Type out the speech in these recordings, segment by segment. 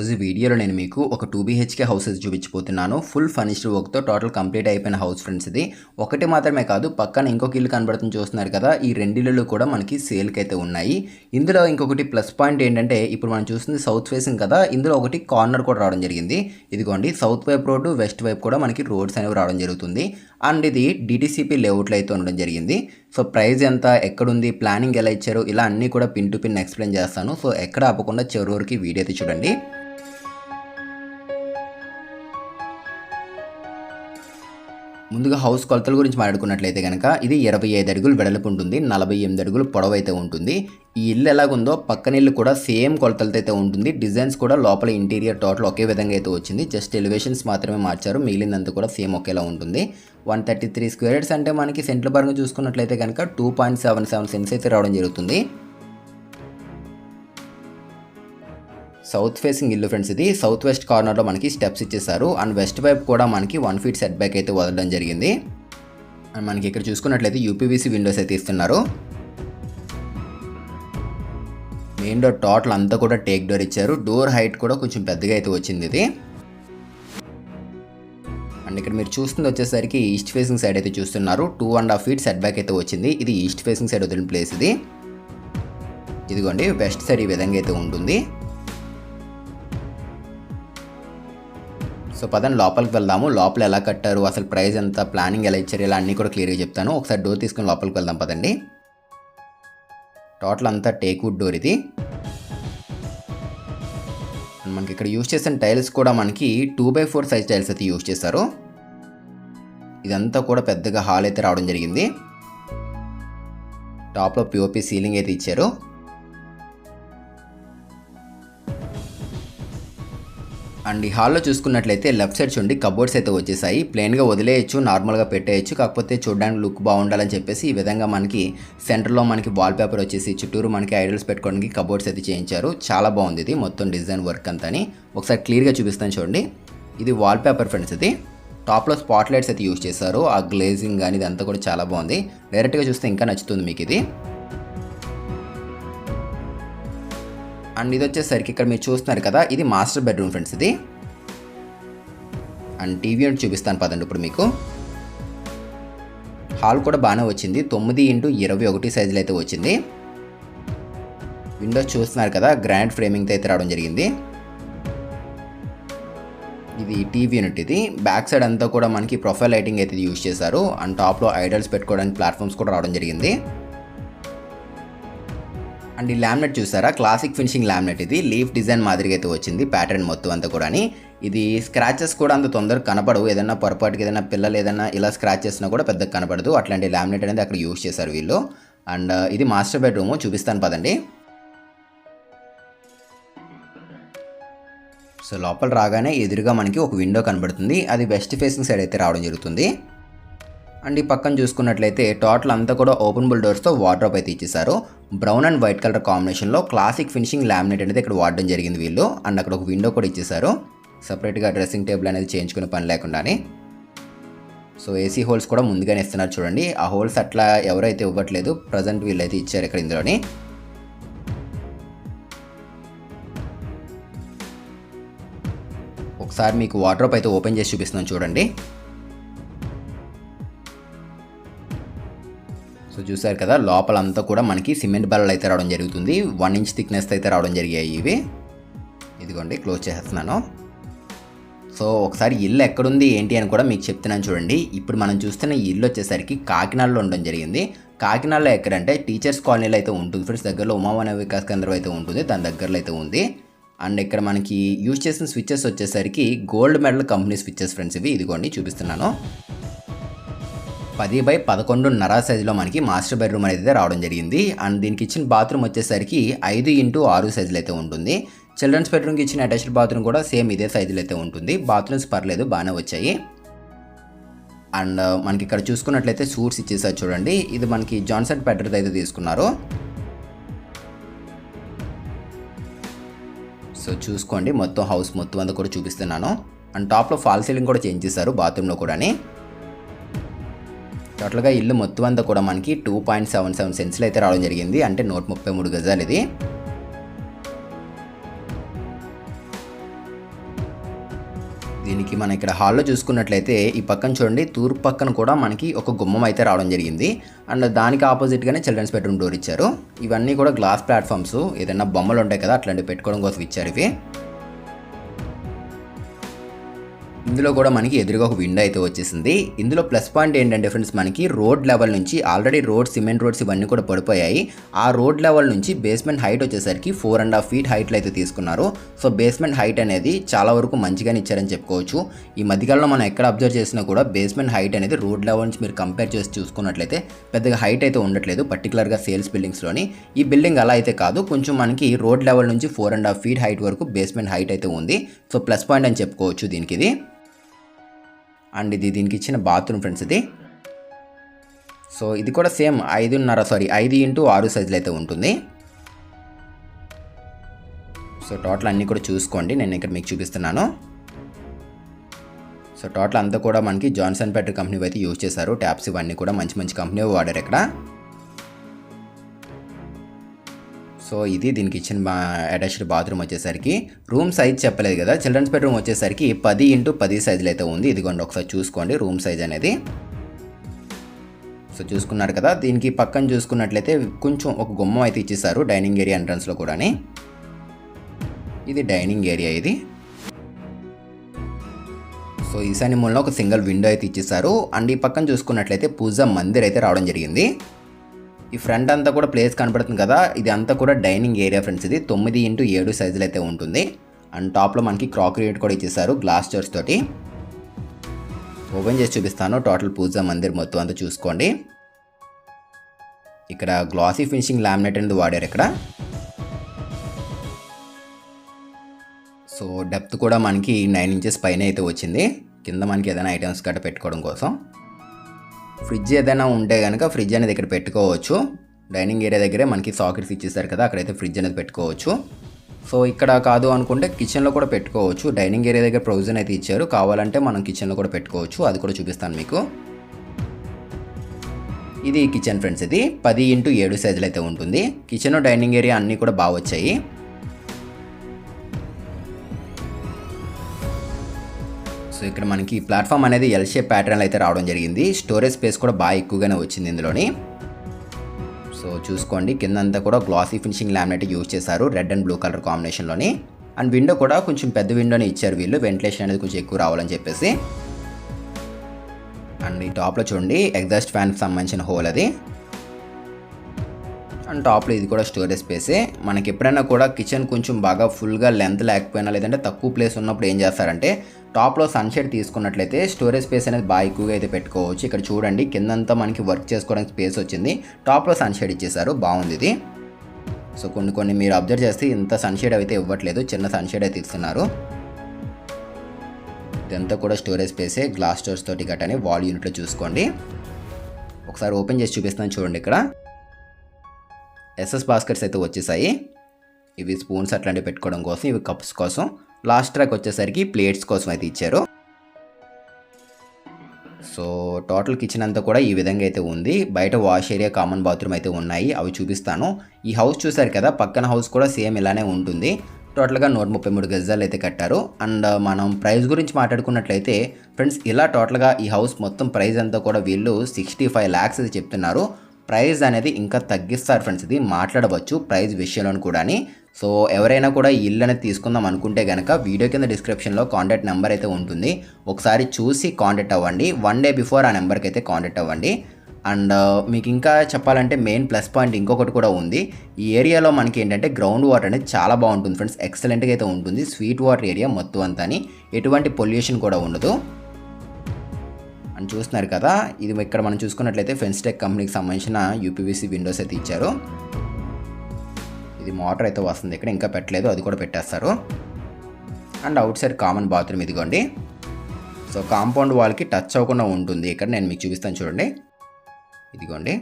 ఈరోజు వీడియోలో నేను మీకు ఒక టూ బీహెచ్కే హౌసెస్ చూపించిపోతున్నాను ఫుల్ ఫర్నిష్డ్ వర్క్తో టోటల్ కంప్లీట్ అయిపోయిన హౌస్ ఫ్రెండ్స్ ఇది. ఒకటి మాత్రమే కాదు పక్కన ఇంకొక ఇల్లు కనబడుతుంది చూస్తున్నారు కదా ఈ రెండిళ్ళు కూడా మనకి సేల్కి అయితే ఉన్నాయి. ఇందులో ఇంకొకటి ప్లస్ పాయింట్ ఏంటంటే ఇప్పుడు మనం చూస్తుంది సౌత్ ఫేసింగ్ కదా ఇందులో ఒకటి కార్నర్ కూడా రావడం జరిగింది. ఇదిగోండి సౌత్ వైపు రోడ్డు వెస్ట్ వైపు కూడా మనకి రోడ్స్ అనేవి రావడం జరుగుతుంది. అండ్ ఇది డిటీసీపీ లేఅవుట్లో అయితే ఉండడం జరిగింది. సో ప్రైస్ ఎంత ఎక్కడుంది ప్లానింగ్ ఎలా ఇచ్చారు ఇలా అన్నీ కూడా పిన్ టు పిన్ ఎక్స్ప్లెయిన్ చేస్తాను. సో ఎక్కడ ఆపకుండా చివరి వరకు వీడియో అయితే చూడండి. ముందుగా హౌస్ కొలతల గురించి మాట్లాడుకున్నట్లయితే కనుక ఇది ఇరవై ఐదు అడుగులు వెడల్పు ఉంటుంది నలభై ఎనిమిది అడుగులు పొడవు అయితే ఉంటుంది. ఈ ఇల్లు ఎలాగుందో పక్కన ఇల్లు కూడా సేమ్ కొలతలతో అయితే ఉంటుంది. డిజైన్స్ కూడా లోపల ఇంటీరియర్ టోటల్ ఒకే విధంగా అయితే వచ్చింది. జస్ట్ ఎలివేషన్స్ మాత్రమే మార్చారు మిగిలినంత కూడా సేమ్ ఒకేలా ఉంటుంది. వన్ థర్టీ త్రీ స్క్వేర్స్ అంటే మనకి సెంట్ల పరంగా చూసుకున్నట్లయితే కనుక two point seven seven cents అయితే రావడం జరుగుతుంది. సౌత్ ఫేసింగ్ ఇల్లు ఫ్రెండ్స్ ఇది సౌత్ వెస్ట్ కార్నర్లో మనకి స్టెప్స్ ఇచ్చేసారు అండ్ వెస్ట్ వైపు కూడా మనకి వన్ ఫీట్ సెట్ బ్యాక్ అయితే వదలడం జరిగింది. అండ్ మనకి ఇక్కడ చూసుకున్నట్లయితే యూపీవీసీ విండోస్ అయితే ఇస్తున్నారు. మెయిన్ డోర్ టోటల్ అంతా కూడా టేక్ డోర్ ఇచ్చారు. డోర్ హైట్ కూడా కొంచెం పెద్దగా అయితే వచ్చింది ఇది. అండ్ ఇక్కడ మీరు చూస్తుంది వచ్చేసరికి ఈస్ట్ ఫేసింగ్ సైడ్ అయితే చూస్తున్నారు. Two and half feet set back అయితే వచ్చింది. ఇది ఈస్ట్ ఫేసింగ్ సైడ్ వదిలిన ప్లేస్ ఇది. ఇదిగోండి వెస్ట్ సైడ్ ఈ విధంగా అయితే ఉంటుంది. సో పదండి లోపలికి వెళ్దాము. లోపల ఎలా కట్టారు? అసలు ప్రైస్ ఎంత? ప్లానింగ్ ఎలా ఇచ్చారు? ఇలా అన్నీ కూడా క్లియర్గా చెప్తాను. ఒకసారి డోర్ తీసుకుని లోపలికి వెళ్దాం పదండి. టోటల్ అంతా టేక్వుడ్ డోర్ ఇది. మనకి ఇక్కడ యూజ్ చేసిన టైల్స్ కూడా మనకి two by four size tiles అయితే యూజ్ చేశారు. ఇదంతా కూడా పెద్దగా హాల్ అయితే రావడం జరిగింది. టాప్లో పిఓపి సీలింగ్ అయితే ఇచ్చారు. అండ్ ఈ హాల్లో చూసుకున్నట్లయితే లెఫ్ట్ సైడ్ చూడండి కబోర్డ్స్ అయితే వచ్చేసాయి. ప్లెయిన్గా వదిలేయచ్చు నార్మల్గా పెట్టేయచ్చు. కాకపోతే చూడడానికి లుక్ బాగుండాలని చెప్పేసి ఈ విధంగా మనకి సెంటర్లో మనకి వాల్ పేపర్ వచ్చేసి చుట్టూరు మనకి ఐడల్స్ పెట్టుకోవడానికి కబోర్డ్స్ అయితే చేయించారు. చాలా బాగుంది ఇది మొత్తం డిజైన్ వర్క్ అంతాని. ఒకసారి క్లియర్గా చూపిస్తాను చూడండి. ఇది వాల్ పేపర్ ఫ్రెండ్స్ ఇది. టాప్లో స్పాట్ లైట్స్ అయితే యూజ్ చేశారు. ఆ గ్లేజింగ్ కానీ ఇదంతా కూడా చాలా బాగుంది. డైరెక్ట్గా చూస్తే ఇంకా నచ్చుతుంది మీకు ఇది. అండ్ ఇది వచ్చేసరికి ఇక్కడ మీరు చూస్తున్నారు కదా ఇది మాస్టర్ బెడ్రూమ్ ఫ్రెండ్స్ ఇది. అండ్ టీవీ అని చూపిస్తాను పదండి ఇప్పుడు మీకు. హాల్ కూడా బాగానే వచ్చింది. తొమ్మిది ఇంటూ ఇరవై ఒకటి సైజులో అయితే వచ్చింది. విండోస్ చూస్తున్నారు కదా గ్రాండ్ ఫ్రేమింగ్తో అయితే రావడం జరిగింది. ఇది టీవీ యూనిట్ ఇది. బ్యాక్ సైడ్ అంతా కూడా మనకి ప్రొఫైల్ లైటింగ్ అయితే యూజ్ చేశారు. అండ్ టాప్లో ఐడల్స్ పెట్టుకోవడానికి ప్లాట్ఫామ్స్ కూడా రావడం జరిగింది. అండ్ ఈ లామినేట్ చూసారా? క్లాసిక్ ఫినిషింగ్ లామినేట్ ఇది. లీఫ్ డిజైన్ మాదిరిగా అయితే వచ్చింది. ప్యాటర్న్ మొత్తం అంతా కూడా ఇది స్క్రాచెస్ కూడా అంత తొందరగా కనపడవు. ఏదైనా పొరపాటుకి ఏదైనా పిల్లలు ఏదైనా ఇలా స్క్రాచ్ చేసినా కూడా పెద్దగా కనపడదు. అట్లాంటి లామినేట్ అనేది అక్కడ యూజ్ చేశారు వీళ్ళు. అండ్ ఇది మాస్టర్ బెడ్రూమ్. చూపిస్తాను పదండి. సో లోపల రాగానే ఎదురుగా మనకి ఒక విండో కనబడుతుంది. అది వెస్ట్ ఫేసింగ్ సైడ్ అయితే రావడం జరుగుతుంది. అండ్ ఈ పక్కన చూసుకున్నట్లయితే టోటల్ అంతా కూడా ఓపెన్ బుల్ డోర్స్తో వార్డ్రోప్ అయితే ఇచ్చేసారు బ్రౌన్ అండ్ వైట్ కలర్ కాంబినేషన్లో క్లాసిక్ ఫినిషింగ్ లామినేట్ అనేది ఇక్కడ వాడడం జరిగింది వీళ్ళు. అండ్ అక్కడ ఒక విండో కూడా ఇచ్చేసారు సపరేట్గా డ్రెస్సింగ్ టేబుల్ అనేది చేయించుకునే పని లేకుండానే. సో ఏసీ హోల్స్ కూడా ముందుగానే ఇస్తున్నారు చూడండి. ఆ హోల్స్ అట్లా ఎవరైతే ఇవ్వట్లేదు ప్రజెంట్ వీళ్ళైతే ఇచ్చారు ఇక్కడ ఇందులోని. ఒకసారి మీకు వాటర్ అయితే ఓపెన్ చేసి చూపిస్తున్నాను చూడండి. సో చూసారు కదా లోపలంతా కూడా మనకి సిమెంట్ బల్లలు అయితే రావడం జరుగుతుంది. వన్ ఇంచ్ థిక్నెస్ అయితే రావడం జరిగాయి ఇవి. ఇదిగోండి క్లోజ్ చేసేస్తున్నాను సో ఒకసారి ఇల్లు ఎక్కడుంది ఏంటి అని కూడా మీకు చెప్తున్నాను చూడండి. ఇప్పుడు మనం చూస్తున్న ఈ ఇల్లు వచ్చేసరికి కాకినాడలో ఉండడం జరిగింది. కాకినాడలో ఎక్కడంటే టీచర్స్ కాలనీలో అయితే ఉంటుంది ఫ్రెండ్స్. దగ్గరలో ఉమావన వికాస్ కేంద్రం అయితే ఉంటుంది దాని దగ్గరలో అయితే ఉంది. అండ్ ఇక్కడ మనకి యూజ్ చేసిన స్విచ్చెస్ వచ్చేసరికి gold medal company switches friends ఇవి. ఇదిగోండి చూపిస్తున్నాను. పది బై పదకొండున్నర సైజులో మనకి మాస్టర్ బెడ్రూమ్ అనేది రావడం జరిగింది. అండ్ దీనికి ఇచ్చిన బాత్రూమ్ వచ్చేసరికి ఐదు ఇంటూ ఆరు సైజులు అయితే ఉంటుంది. చిల్డ్రన్స్ బెడ్రూమ్కి ఇచ్చిన అటాచ్డ్ బాత్రూమ్ కూడా సేమ్ ఇదే సైజులో అయితే ఉంటుంది. బాత్రూమ్స్ పర్లేదు బాగానే వచ్చాయి. అండ్ మనకి ఇక్కడ చూసుకున్నట్లయితే సూట్స్ ఇచ్చేసారు చూడండి. ఇది మనకి జాన్సన్ పెట్రోల్ అయితే తీసుకున్నారు. సో చూసుకోండి మొత్తం హౌస్ మొత్తం అంతా కూడా చూపిస్తున్నాను. అండ్ టాప్లో ఫాల్ సీలింగ్ కూడా చేంజ్ చేశారు బాత్రూంలో కూడాని. టోటల్గా ఇల్లు మొత్తం అంతా కూడా మనకి టూ పాయింట్ సెవెన్ సెవెన్ సెన్స్లో అయితే రావడం జరిగింది. అంటే నూట ముప్పై మూడు గజాలు ఇది. దీనికి మనం ఇక్కడ హాల్లో చూసుకున్నట్లయితే ఈ పక్కన చూడండి తూర్పు పక్కన కూడా మనకి ఒక గుమ్మం అయితే రావడం జరిగింది. అండ్ దానికి ఆపోజిట్గానే చిల్డ్రన్స్ బెడ్రూమ్ డోర్ ఇచ్చారు. ఇవన్నీ కూడా గ్లాస్ ప్లాట్ఫామ్స్. ఏదైనా బొమ్మలు ఉంటాయి కదా అట్లాంటివి పెట్టుకోవడం కోసం ఇచ్చారు ఇవి. ఇందులో కూడా మనకి ఎదురుగా ఒక విండో అయితే వచ్చేసింది. ఇందులో ప్లస్ పాయింట్ ఏంటంటే ఫ్రెండ్స్ మనకి రోడ్ లెవెల్ నుంచి ఆల్రెడీ రోడ్ సిమెంట్ రోడ్స్ ఇవన్నీ కూడా పడిపోయాయి. ఆ రోడ్ లెవెల్ నుంచి బేస్మెంట్ హైట్ వచ్చేసరికి ఫోర్ అండ్ హాఫ్ ఫీట్ హైట్లో అయితే తీసుకున్నారు. సో బేస్మెంట్ హైట్ అనేది చాలా వరకు మంచిగానే ఇచ్చారని చెప్పుకోవచ్చు. ఈ మధ్యకాలంలో మనం ఎక్కడ అబ్జర్వ్ చేసినా కూడా బేస్మెంట్ హైట్ అనేది రోడ్ లెవెల్ నుంచి మీరు కంపేర్ చేసి చూసుకున్నట్లయితే పెద్దగా హైట్ అయితే ఉండట్లేదు పర్టికులర్గా సేల్స్ బిల్డింగ్స్లోని ఈ బిల్డింగ్ అలా అయితే కాదు కొంచెం మనకి రోడ్ లెవెల్ నుంచి four and half feet height వరకు బేస్మెంట్ హైట్ అయితే ఉంది. సో ప్లస్ పాయింట్ అని చెప్పుకోవచ్చు దీనికి ఇది అండ్ ఇది దీనికి ఇచ్చిన బాత్రూమ్ ఫ్రెండ్స్ ఇది. సో ఇది కూడా సేమ్ ఐదున్నర సారీ ఐదు ఇంటూ ఆరు సైజులు అయితే ఉంటుంది. సో టోటల్ అన్నీ కూడా చూసుకోండి. నేను ఇక్కడ మీకు చూపిస్తున్నాను. సో టోటల్ అంతా కూడా మనకి జాన్సన్ పెట్రీ కంపెనీ అయితే యూజ్ చేశారు. ట్యాప్స్ ఇవన్నీ కూడా మంచి మంచి కంపెనీ వాడారు ఇక్కడ. సో ఇది దీనికి ఇచ్చిన బా అటాచ్డ్ బాత్రూమ్ వచ్చేసరికి. రూమ్ సైజ్ చెప్పలేదు కదా చిల్డ్రన్స్ బెడ్రూమ్ వచ్చేసరికి పది ఇంటూ పది సైజులు అయితే ఉంది. ఇదిగోండి ఒకసారి చూసుకోండి రూమ్ సైజ్ అనేది. సో చూసుకున్నారు కదా దీనికి పక్కన చూసుకున్నట్లయితే కొంచెం ఒక గుమ్మం అయితే ఇచ్చేసారు డైనింగ్ ఏరియా ఎంట్రన్స్లో కూడాని. ఇది డైనింగ్ ఏరియా ఇది. సో ఈశాన్య మూలలో ఒక సింగిల్ విండో అయితే ఇచ్చేసారు. అండ్ ఈ పక్కన చూసుకున్నట్లయితే పూజ మందిర్ అయితే రావడం జరిగింది. ఈ ఫ్రంట్ అంతా కూడా ప్లేస్ కనపడుతుంది కదా ఇది అంతా కూడా డైనింగ్ ఏరియా ఫ్రెండ్స్ ఇది. తొమ్మిది ఇంటూ ఏడు సైజులు అయితే ఉంటుంది. అండ్ టాప్లో మనకి క్రాకరీ కూడా ఇచ్చేసారు గ్లాస్ డోర్స్ తోటి. ఓపెన్ చేసి చూపిస్తాను. టోటల్ పూజ మందిర్ మొత్తం అంతా చూసుకోండి. ఇక్కడ గ్లాసీ ఫినిషింగ్ లామినేట్ అనేది వాడారు ఇక్కడ. సో డెప్త్ కూడా మనకి నైన్ ఇంచెస్ పైన అయితే వచ్చింది. కింద మనకి ఏదైనా ఐటమ్స్ గట్రా పెట్టుకోవడం కోసం. ఫ్రిడ్జ్ ఏదైనా ఉంటే కనుక ఫ్రిడ్జ్ అనేది ఇక్కడ పెట్టుకోవచ్చు. డైనింగ్ ఏరియా దగ్గరే మనకి సాకెట్స్ ఇచ్చేసారు కదా అక్కడైతే ఫ్రిడ్జ్ అనేది పెట్టుకోవచ్చు. సో ఇక్కడ కాదు అనుకుంటే కిచెన్లో కూడా పెట్టుకోవచ్చు. డైనింగ్ ఏరియా దగ్గర ప్రొవిజన్ అయితే ఇచ్చారు. కావాలంటే మనం కిచెన్లో కూడా పెట్టుకోవచ్చు. అది కూడా చూపిస్తాను మీకు. ఇది కిచెన్ ఫ్రెండ్స్ ఇది. పది ఇంటూ ఏడు సైజులు అయితే ఉంటుంది. కిచెన్ డైనింగ్ ఏరియా అన్నీ కూడా బాగా వచ్చాయి. సో ఇక్కడ మనకి ప్లాట్ఫామ్ అనేది ఎల్ షేప్ ప్యాటర్న్ అయితే రావడం జరిగింది. స్టోరేజ్ స్పేస్ కూడా బాగా ఎక్కువగానే వచ్చింది ఇందులోని. సో చూసుకోండి కిందంతా కూడా గ్లాసీ ఫినిషింగ్ లామినేట్ యూజ్ చేశారు రెడ్ అండ్ బ్లూ కలర్ కాంబినేషన్లోని అండ్ విండో కూడా కొంచెం పెద్ద విండోని ఇచ్చారు వీళ్ళు వెంటిలేషన్ అనేది కొంచెం ఎక్కువ రావాలని చెప్పేసి. అండ్ ఈ టాప్లో చూడండి ఎగ్జాస్ట్ ఫ్యాన్కి సంబంధించిన హోల్ అది. అండ్ టాప్లో ఇది కూడా స్టోరేజ్ స్పేసే మనకి ఎప్పుడైనా కూడా కిచెన్ కొంచెం బాగా ఫుల్గా లెంత్ లేకపోయినా లేదంటే తక్కువ ప్లేస్ ఉన్నప్పుడు ఏం చేస్తారంటే టాప్లో సన్షేడ్ తీసుకున్నట్లయితే స్టోరేజ్ స్పేస్ అనేది బాగా ఎక్కువగా అయితే పెట్టుకోవచ్చు. ఇక్కడ చూడండి కిందంతా మనకి వర్క్ చేసుకోవడానికి స్పేస్ వచ్చింది. టాప్లో సన్షేడ్ ఇచ్చేసారు బాగుంది ఇది. సో కొన్ని కొన్ని మీరు అబ్జర్వ్ చేస్తే ఇంత సన్షేడ్ అయితే ఇవ్వట్లేదు చిన్న సన్షేడ్ అయితే ఇస్తున్నారు. ఇదంతా కూడా స్టోరేజ్ స్పేసే గ్లాస్ స్టోర్స్ తోటి గట్టని వాల్ యూనిట్లో చూసుకోండి. ఒకసారి ఓపెన్ చేసి చూపిస్తాను చూడండి ఇక్కడ. ఎస్ఎస్ బాస్కెట్స్ అయితే వచ్చేసాయి. ఇవి స్పూన్స్ అట్లాంటివి పెట్టుకోవడం కోసం ఇవి కప్స్ కోసం. లాస్ట్ ట్రాక్ వచ్చేసరికి ప్లేట్స్ కోసం అయితే ఇచ్చారు. సో టోటల్ కిచెన్ అంతా కూడా ఈ విధంగా అయితే ఉంది. బయట వాష్ ఏరియా కామన్ బాత్రూమ్ అయితే ఉన్నాయి. అవి చూపిస్తాను. ఈ హౌస్ చూసారు కదా పక్కన హౌస్ కూడా సేమ్ ఇలానే ఉంటుంది. టోటల్గా నూట ముప్పై మూడు గజాలు అయితే కట్టారు. అండ్ మనం ప్రైస్ గురించి మాట్లాడుకున్నట్లయితే ఫ్రెండ్స్ ఇలా టోటల్గా ఈ హౌస్ మొత్తం ప్రైస్ అంతా కూడా వీళ్ళు సిక్స్టీ ఫైవ్ ల్యాక్స్ అయితే చెప్తున్నారు. ప్రైస్ అనేది ఇంకా తగ్గిస్తారు ఫ్రెండ్స్. ఇది మాట్లాడవచ్చు ప్రైస్ విషయంలో కూడాని. సో ఎవరైనా కూడా ఈ ఇల్లు అనేది తీసుకుందాం అనుకుంటే కనుక వీడియో కింద డిస్క్రిప్షన్లో కాంటాక్ట్ నెంబర్ అయితే ఉంటుంది. ఒకసారి చూసి కాంటాక్ట్ అవ్వండి. వన్ డే బిఫోర్ ఆ నెంబర్కి అయితే కాంటాక్ట్ అవ్వండి. అండ్ uh, మీకు ఇంకా చెప్పాలంటే మెయిన్ ప్లస్ పాయింట్ ఇంకొకటి కూడా ఉంది. ఈ ఏరియాలో మనకి ఏంటంటే గ్రౌండ్ వాటర్ అనేది చాలా బాగుంటుంది ఫ్రెండ్స్. ఎక్సలెంట్గా అయితే ఉంటుంది. స్వీట్ వాటర్ ఏరియా మొత్తం అంతా ఎటువంటి పొల్యూషన్ కూడా ఉండదు. అని చూస్తున్నారు కదా. ఇది ఇక్కడ మనం చూసుకున్నట్లయితే ఫెన్స్టెక్ కంపెనీకి సంబంధించిన యూపీవీసీ విండోస్ అయితే ఇచ్చారు. ఇది మోటార్ అయితే వస్తుంది ఇక్కడ ఇంకా పెట్టలేదు అది కూడా పెట్టేస్తారు. And outside common bathroom ఇదిగోండి సో కాంపౌండ్ వాల్కి టచ్ అవ్వకుండా ఉంటుంది. ఇక్కడ నేను మీకు చూపిస్తాను చూడండి. ఇదిగోండి.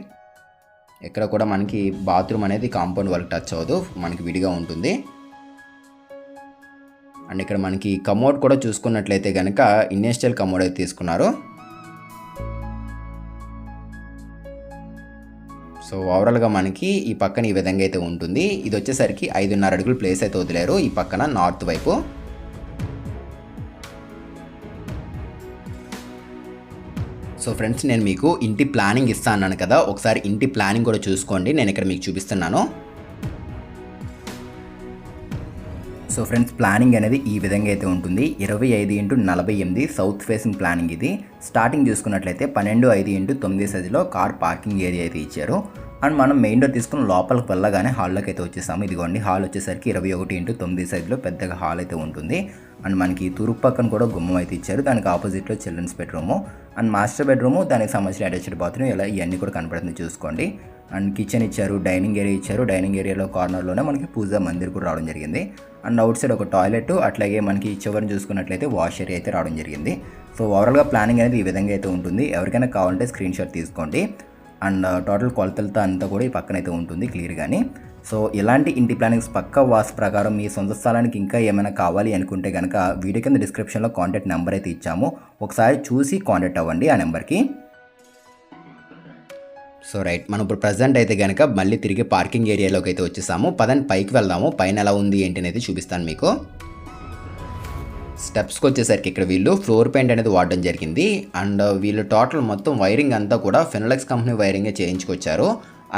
ఇక్కడ కూడా మనకి బాత్రూమ్ అనేది కాంపౌండ్ వాల్కి టచ్ అవ్వదు మనకి విడిగా ఉంటుంది. అండ్ ఇక్కడ మనకి కమోడ్ కూడా చూసుకున్నట్లయితే కనుక ఇండస్ట్రియల్ కమోడ్ అయితే తీసుకున్నారు. సో ఓవరాల్గా మనకి ఈ పక్కన ఈ విధంగా అయితే ఉంటుంది. ఇది వచ్చేసరికి ఐదున్నర అడుగులు ప్లేస్ అయితే వదిలేరు. ఈ పక్కన నార్త్ వైపు. సో ఫ్రెండ్స్ నేను మీకు ఇంటి ప్లానింగ్ ఇస్తాను అన్నాను కదా. ఒకసారి ఇంటి ప్లానింగ్ కూడా చూసుకోండి. నేను ఇక్కడ మీకు చూపిస్తున్నాను. సో ఫ్రెండ్స్ ప్లానింగ్ అనేది ఈ విధంగా అయితే ఉంటుంది. ఇరవై ఐదు ఇంటూ నలభై ఎనిమిది సౌత్ ఫేసింగ్ ప్లానింగ్ ఇది. స్టార్టింగ్ చూసుకున్నట్లయితే పన్నెండు ఐదు ఇంటూ తొమ్మిది సైజులో కార్ పార్కింగ్ ఏరియా అయితే ఇచ్చారు. అండ్ మనం మెయిన్ డోర్ తీసుకుని లోపలికి వెళ్ళగానే హాల్లోకి అయితే వచ్చేసాము. ఇదిగోండి హాల్ వచ్చేసరికి ఇరవై ఒకటి ఇంటూ తొమ్మిది సైజులో పెద్దగా హాల్ అయితే ఉంటుంది. అండ్ మనకి తూర్పు పక్కన కూడా గుమ్మం అయితే ఇచ్చారు. దానికి ఆపోజిట్లో children's bedroom and master bedroom దానికి సంబంధించిన అటాచ్డ్ బాత్రూమ్ ఇలా ఇవన్నీ కూడా కనపడుతుంది. చూసుకోండి. అండ్ కిచెన్ ఇచ్చారు డైనింగ్ ఏరియా ఇచ్చారు. డైనింగ్ ఏరియాలో కార్నర్లోనే మనకి పూజా మందిర్ కూడా రావడం జరిగింది. అండ్ అవుట్ సైడ్ ఒక టాయిలెట్ అట్లాగే మనకి చివరిని చూసుకున్నట్లయితే వాష్ ఏరియా అయితే రావడం జరిగింది. సో ఓవరాల్గా ప్లానింగ్ అనేది ఈ విధంగా అయితే ఉంటుంది. ఎవరికైనా కావాలంటే స్క్రీన్ షాట్ తీసుకోండి. అండ్ uh, టోటల్ కొలతలతో అంతా కూడా ఈ పక్కన అయితే ఉంటుంది క్లియర్గానే సో ఇలాంటి ఇంటి ప్లానింగ్స్ పక్క వాస్ ప్రకారం మీ సొంత స్థలానికి ఇంకా ఏమైనా కావాలి అనుకుంటే కనుక వీడియో కింద డిస్క్రిప్షన్లో కాంటాక్ట్ నెంబర్ అయితే ఇచ్చాము. ఒకసారి చూసి కాంటాక్ట్ అవ్వండి ఆ నెంబర్కి సో రైట్ మనం ఇప్పుడు ప్రజెంట్ అయితే కనుక మళ్ళీ తిరిగి పార్కింగ్ ఏరియాలోకి అయితే వచ్చేసాము. పదండి పైకి వెళ్దాము. పైన ఎలా ఉంది ఏంటి అనేది చూపిస్తాను మీకు. స్టెప్స్కి వచ్చేసరికి ఇక్కడ వీళ్ళు ఫ్లోర్ పెయింట్ అనేది వాడడం జరిగింది. అండ్ వీళ్ళు టోటల్ మొత్తం వైరింగ్ అంతా కూడా ఫినలెక్స్ కంపెనీ వైరింగే చేయించుకొచ్చారు.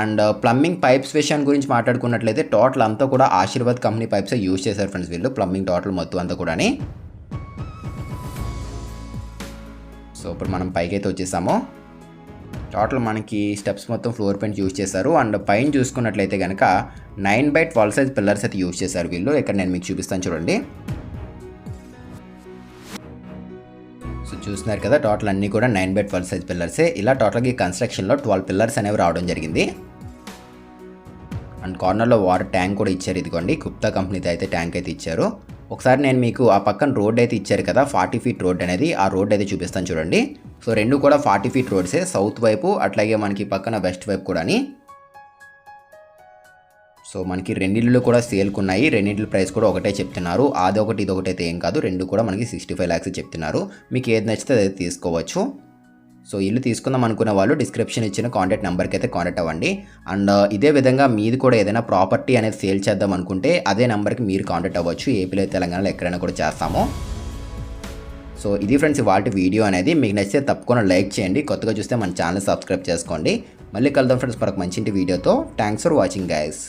అండ్ ప్లంబింగ్ పైప్స్ విషయం గురించి మాట్లాడుకున్నట్లయితే టోటల్ అంతా కూడా ఆశీర్వాద్ కంపెనీ పైప్స్ యూజ్ చేశారు ఫ్రెండ్స్ వీళ్ళు. ప్లంబింగ్ టోటల్ మొత్తం అంతా కూడాని. సో ఇప్పుడు మనం పైకి అయితే వచ్చేసాము. టోటల్ మనకి స్టెప్స్ మొత్తం ఫ్లోర్ పెయింట్ యూజ్ చేశారు. అండ్ పైన చూసుకున్నట్లయితే కనుక nine by twelve size pillars అయితే యూజ్ చేశారు వీళ్ళు. ఇక్కడ నేను మీకు చూపిస్తాను చూడండి. సో చూస్తున్నారు కదా టోటల్ అన్నీ కూడా నైన్ బై ట్వెల్వ్ సైజ్ పిల్లర్సే. ఇలా టోటల్గా ఈ కన్స్ట్రక్షన్లో ట్వెల్వ్ పిల్లర్స్ అనేవి రావడం జరిగింది. అండ్ కార్నర్లో వాటర్ ట్యాంక్ కూడా ఇచ్చారు. ఇదిగోండి గుప్తా కంపెనీతో అయితే ట్యాంక్ అయితే ఇచ్చారు. ఒకసారి నేను మీకు ఆ పక్కన రోడ్ అయితే ఇచ్చారు కదా ఫార్టీ ఫీట్ రోడ్ అనేది. ఆ రోడ్ అయితే చూపిస్తాను చూడండి. సో రెండు కూడా ఫార్టీ ఫీట్ రోడ్సే సౌత్ వైపు అట్లాగే మనకి పక్కన వెస్ట్ వైపు కూడాని. సో మనకి రెండిళ్ళు కూడా సేల్కి ఉన్నాయి రెండింటి ప్రైస్ కూడా ఒకటే చెప్తున్నారు. అది ఒకటి ఇది ఒకటి అయితే ఏం కాదు. రెండు కూడా మనకి సిక్స్టీ ఫైవ్ ల్యాక్స్ చెప్తున్నారు. మీకు ఏది నచ్చితే అది తీసుకోవచ్చు. సో ఇల్లు తీసుకుందాం అనుకున్న వాళ్ళు డిస్క్రిప్షన్ ఇచ్చిన కాంటాక్ట్ నెంబర్కి అయితే కాంటాక్ట్ అవ్వండి. అండ్ ఇదే విధంగా మీది కూడా ఏదైనా ప్రాపర్టీ అనేది సేల్ చేద్దాం అనుకుంటే అదే నెంబర్కి మీరు కాంటాక్ట్ అవ్వచ్చు. ఏపీలో తెలంగాణలో ఎక్కడైనా కూడా చేస్తాము. సో ఇది ఫ్రెండ్స్ వాటి వీడియో అనేది మీకు నచ్చితే తప్పకుండా లైక్ చేయండి. కొత్తగా చూస్తే మన ఛానల్ సబ్స్క్రైబ్ చేసుకోండి. మళ్ళీ కలుద్దాం ఫ్రెండ్స్ మరొక మంచి వీడియోతో థ్యాంక్స్ ఫర్ వాచింగ్ గైస్